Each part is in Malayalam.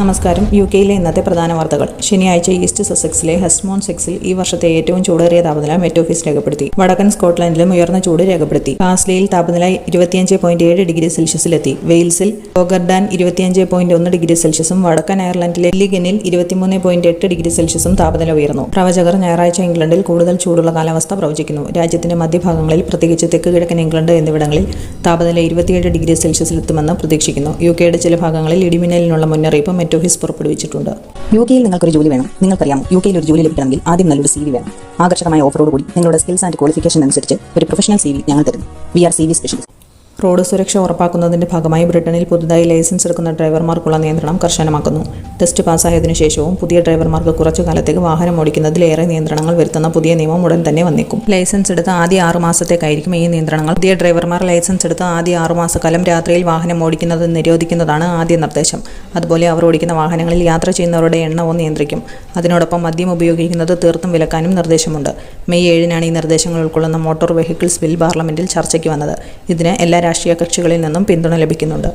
നമസ്കാരം. യു കെയിലെ ഇന്നത്തെ പ്രധാന വാർത്തകൾ. ശനിയാഴ്ച ഈസ്റ്റ് സസെക്സിലെ ഹെസ്മോൺ സെക്സിൽ ഈ വർഷത്തെ ഏറ്റവും ചൂടേറിയ താപനില മെറ്റോഫീസ് രേഖപ്പെടുത്തി. വടക്കൻ സ്കോട്ട്ലൻഡിലും ഉയർന്ന ചൂട് രേഖപ്പെടുത്തി. കാസ്ലിയിൽ താപനില ഇരുപത്തിയഞ്ച് പോയിന്റ് ഏഴ് ഡിഗ്രി സെൽഷ്യസിലെത്തി. വെയിൽസിൽ ഓഗർഡാൻ ഇരുപത്തിയഞ്ച് പോയിന്റ് ഒന്ന് ഡിഗ്രി സെൽഷ്യസും വടക്കൻ അയർലൻഡിലെ ലിഗനിൽ ഇരുപത്തിമൂന്ന് പോയിന്റ് എട്ട് ഡിഗ്രി സെൽഷ്യസും താപനില ഉയർന്നു. പ്രവചകർ ഞായറാഴ്ച ഇംഗ്ലണ്ടിൽ കൂടുതൽ ചൂടുള്ള കാലാവസ്ഥ പ്രവചിക്കുന്നു. രാജ്യത്തിന്റെ മധ്യഭാഗങ്ങളിൽ പ്രത്യേകിച്ച് തെക്ക് കിഴക്കൻ ഇംഗ്ലണ്ട് എന്നിവിടങ്ങളിൽ താപനില ഇരുപത്തിയേഴ് ഡിഗ്രി സെൽഷ്യസിലെത്തുമെന്ന് പ്രതീക്ഷിക്കുന്നു. യു കെയുടെ ചില ഭാഗങ്ങളിൽ ഇടിമിന്നലിനുള്ള മുന്നറിയിപ്പ് മെറ്റോഹിസ് പുറപ്പെടുവിച്ചിട്ടുണ്ട്. യു കെയിൽ നിങ്ങൾക്കൊരു ജോലി വേണം. നിങ്ങൾക്കറിയാം യു കെയിൽ ഒരു ജോലി ലഭിക്കണമെങ്കിൽ ആദ്യം നല്ലൊരു സി വി വേണം. ആകർഷകമായ ഓഫറോട് കൂടി നിങ്ങളുടെ സ്കിൽസ് ആൻഡ് ക്വാളിഫിക്കേഷൻ അനുസരിച്ച് ഒരു പ്രൊഫഷണൽ സി വി ഞങ്ങൾ തരുന്നു. We are C V specialist road സുരക്ഷ ഉറപ്പാക്കുന്നതിന്റെ ഭാഗമായി ബ്രിട്ടനിൽ പുതുതായി ലൈസൻസ് എടുക്കുന്ന ഡ്രൈവർമാർക്കുള്ള നിയന്ത്രണം കർശനമാക്കുന്നു. ടെസ്റ്റ് പാസ്സായതിനു ശേഷവും പുതിയ ഡ്രൈവർമാർക്ക് കുറച്ചു കാലത്തേക്ക് വാഹനം ഓടിക്കുന്നതിൽ ഏറെ നിയന്ത്രണങ്ങൾ വരുത്തുന്ന പുതിയ നിയമം ഉടൻ തന്നെ വന്നേക്കും. ലൈസൻസ് എടുത്ത ആദ്യ ആറ് മാസത്തേക്കായിരിക്കും ഈ നിയന്ത്രണങ്ങൾ. പുതിയ ഡ്രൈവർമാർ ലൈസൻസ് എടുത്ത ആദ്യ ആറു മാസക്കാലം രാത്രിയിൽ വാഹനം ഓടിക്കുന്നത് നിരോധിക്കുന്നതാണ് ആദ്യ നിർദ്ദേശം. അതുപോലെ അവർ ഓടിക്കുന്ന വാഹനങ്ങളിൽ യാത്ര ചെയ്യുന്നവരുടെ എണ്ണവും നിയന്ത്രിക്കും. അതിനോടൊപ്പം മദ്യം ഉപയോഗിക്കുന്നത് തീർത്തും വിലക്കാനും നിർദ്ദേശമുണ്ട്. മെയ് ഏഴിനാണ് ഈ നിർദ്ദേശങ്ങൾ ഉൾക്കൊള്ളുന്ന മോട്ടോർ വെഹിക്കിൾസ് ബിൽ പാർലമെന്റിൽ ചർച്ചയ്ക്ക് വന്നത്. ഇതിന് എല്ലാ രാഷ്ട്രീയ കക്ഷികളിൽ നിന്നും പിന്തുണ ലഭിക്കുന്നുണ്ട്.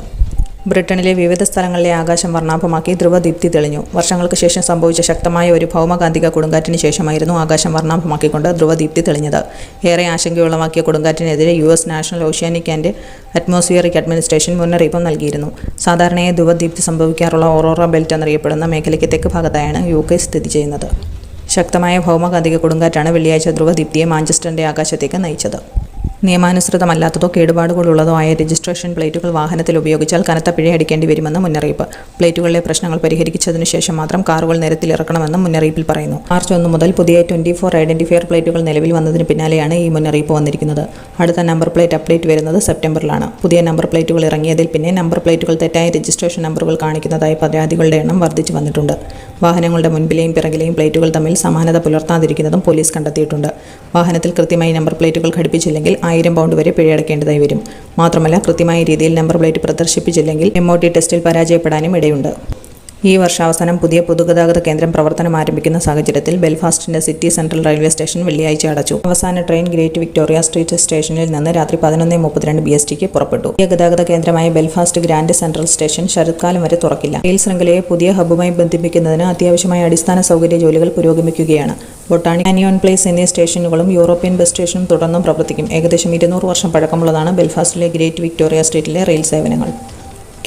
ബ്രിട്ടനിലെ വിവിധ സ്ഥലങ്ങളിലെ ആകാശം വർണാഭമാക്കി ധ്രുവദീപ്തി തെളിഞ്ഞു. വർഷങ്ങൾക്ക് ശേഷം സംഭവിച്ച ശക്തമായ ഒരു ഭൗമകാന്തിക കൊടുങ്കാറ്റിന് ശേഷമായിരുന്നു ആകാശം വർണാഭമാക്കിക്കൊണ്ട് ധ്രുവദീപ്തി തെളിഞ്ഞത്. ഏറെ ആശങ്കയുളവാക്കിയ കൊടുങ്കാറ്റിനെതിരെ U S national oceanic and atmospheric administration മുന്നറിയിപ്പ് നൽകിയിരുന്നു. സാധാരണയായി ധ്രുവദീപ്തി സംഭവിക്കാറുള്ള ഓറോറ ബെൽറ്റ് എന്നറിയപ്പെടുന്ന മേഖലയ്ക്ക് തെക്ക് ഭാഗത്തായാണ് യു കെ സ്ഥിതി ചെയ്യുന്നത്. ശക്തമായ ഭൗമകാന്തിക കൊടുങ്കാറ്റാണ് വെള്ളിയാഴ്ച ധ്രുവദീപ്തിയെ മാഞ്ചസ്റ്ററിന്റെ ആകാശത്തേക്ക് നയിച്ചത്. നിയമാനുസൃതമല്ലാത്തതോ കേടുപാടുകളുള്ളതോ ആയ രജിസ്ട്രേഷൻ പ്ലേറ്റുകൾ വാഹനത്തിൽ ഉപയോഗിച്ചാൽ കനത്ത പിഴ അടിക്കേണ്ടി വരുമെന്ന് മുന്നറിയിപ്പ്. പ്ലേറ്റുകളിലെ പ്രശ്നങ്ങൾ പരിഹരിച്ചതിന് ശേഷം മാത്രം കാറുകൾ നിരത്തിലിറക്കണമെന്നും മുന്നറിയിപ്പിൽ പറയുന്നു. മാർച്ച് ഒന്ന് മുതൽ പുതിയ ട്വന്റി ഫോർ ഐഡന്റിഫയർ പ്ലേറ്റുകൾ നിലവിൽ വന്നതിന് പിന്നാലെയാണ് ഈ മുന്നറിയിപ്പ് വന്നിരിക്കുന്നത്. അടുത്ത നമ്പർ പ്ലേറ്റ് അപ്ഡേറ്റ് വരുന്നത് സെപ്റ്റംബറിലാണ്. പുതിയ നമ്പർ പ്ലേറ്റുകൾ ഇറങ്ങിയതിൽ പിന്നെ നമ്പർ പ്ലേറ്റുകൾ തെറ്റായ രജിസ്ട്രേഷൻ നമ്പറുകൾ കാണിക്കുന്നതായി പരാതികളുടെ എണ്ണം വർദ്ധിച്ചു വന്നിട്ടുണ്ട്. വാഹനങ്ങളുടെ മുൻപിലെയും പിറകിലെയും പ്ലേറ്റുകൾ തമ്മിൽ സമാനത പുലർത്താതിരിക്കുന്നതും പോലീസ് കണ്ടെത്തിയിട്ടുണ്ട്. വാഹനത്തിൽ കൃത്യമായി നമ്പർ പ്ലേറ്റുകൾ ഘടിപ്പിച്ചില്ലെങ്കിൽ ആയിരം പൗണ്ട് വരെ പിഴയടക്കേണ്ടതായി വരും. മാത്രമല്ല കൃത്യമായ രീതിയിൽ നമ്പർ പ്ലേറ്റ് പ്രദർശിപ്പിച്ചില്ലെങ്കിൽ എം ടെസ്റ്റിൽ പരാജയപ്പെടാനും ഇടയുണ്ട്. ഈ വർഷാവസാനം പുതിയ പൊതുഗതാഗത കേന്ദ്രം പ്രവർത്തനം ആരംഭിക്കുന്ന സാഹചര്യത്തിൽ ബെൽഫാസ്റ്റിന്റെ സിറ്റി സെൻട്രൽ റെയിൽവേ സ്റ്റേഷൻ വെള്ളിയാഴ്ച അടച്ചു. അവസാന ട്രെയിൻ ഗ്രേറ്റ് വിക്ടോറിയ സ്ട്രീറ്റ് സ്റ്റേഷനിൽ നിന്ന് രാത്രി പതിനൊന്ന് മുപ്പത്തിരണ്ട് ബി എസ് ടിക്ക് പുറപ്പെട്ടു. പുതിയ ഗതാഗത കേന്ദ്രമായ ബെൽഫാസ്റ്റ് ഗ്രാൻഡ് സെൻട്രൽ സ്റ്റേഷൻ ശരത്കാലം വരെ തുറക്കില്ല. റെയിൽ ശൃംഖലയെ പുതിയ ഹബ്ബുമായി ബന്ധിപ്പിക്കുന്നതിന് അത്യാവശ്യമായ അടിസ്ഥാന സൗകര്യ ജോലികൾ പുരോഗമിക്കുകയാണ്. ബൊട്ടാണിക് ആനിയോൺ പ്ലേസ് എന്നീ സ്റ്റേഷനുകളും യൂറോപ്യൻ ബസ് സ്റ്റേഷനും തുടർന്നും പ്രവർത്തിക്കും. ഏകദേശം ഇരുന്നൂറ് വർഷം പഴക്കമുള്ളതാണ് ബെൽഫാസ്റ്റിലെ ഗ്രേറ്റ് വിക്ടോറിയ സ്ട്രീറ്റിലെ റെയിൽ സേവനങ്ങൾ.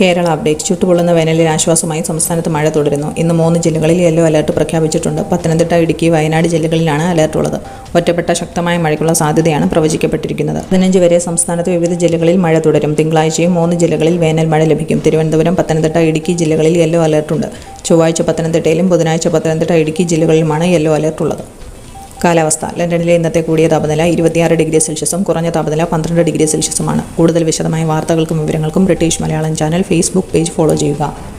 കേരള അപ്ഡേറ്റ്. ചുട്ടുപൊള്ളുന്ന വേനലിൽ ആശ്വാസമായി സംസ്ഥാനത്ത് മഴ തുടരുന്നു. ഇന്ന് മൂന്ന് ജില്ലകളിൽ യെല്ലോ അലർട്ട് പ്രഖ്യാപിച്ചിട്ടുണ്ട്. പത്തനംതിട്ട ഇടുക്കി വയനാട് ജില്ലകളിലാണ് അലർട്ട് ഉള്ളത്. ഒറ്റപ്പെട്ട ശക്തമായ മഴയ്ക്കുള്ള സാധ്യതയാണ് പ്രവചിക്കപ്പെട്ടിരിക്കുന്നത്. പതിനഞ്ച് വരെ സംസ്ഥാനത്ത് വിവിധ ജില്ലകളിൽ മഴ തുടരും. തിങ്കളാഴ്ചയും മൂന്ന് ജില്ലകളിൽ വേനൽ മഴ ലഭിക്കും. തിരുവനന്തപുരം പത്തനംതിട്ട ഇടുക്കി ജില്ലകളിൽ യെല്ലോ അലർട്ടുണ്ട്. ചൊവ്വാഴ്ച പത്തനംതിട്ടയിലും ബുധനാഴ്ച പത്തനംതിട്ട ഇടുക്കി ജില്ലകളിലുമാണ് യെല്ലോ അലർട്ട് ഉള്ളത്. കാലാവസ്ഥ. ലണ്ടനിലെ ഇന്നത്തെ കൂടിയ താപനില ഇരുപത്തിയാറ് ഡിഗ്രി സെൽഷ്യസും കുറഞ്ഞ താപനില പന്ത്രണ്ട് ഡിഗ്രി സെൽഷ്യസുമാണ്. കൂടുതൽ വിശദമായ വാർത്തകൾക്കും വിവരങ്ങൾക്കും British Malayalam channel Facebook page follow ചെയ്യുക.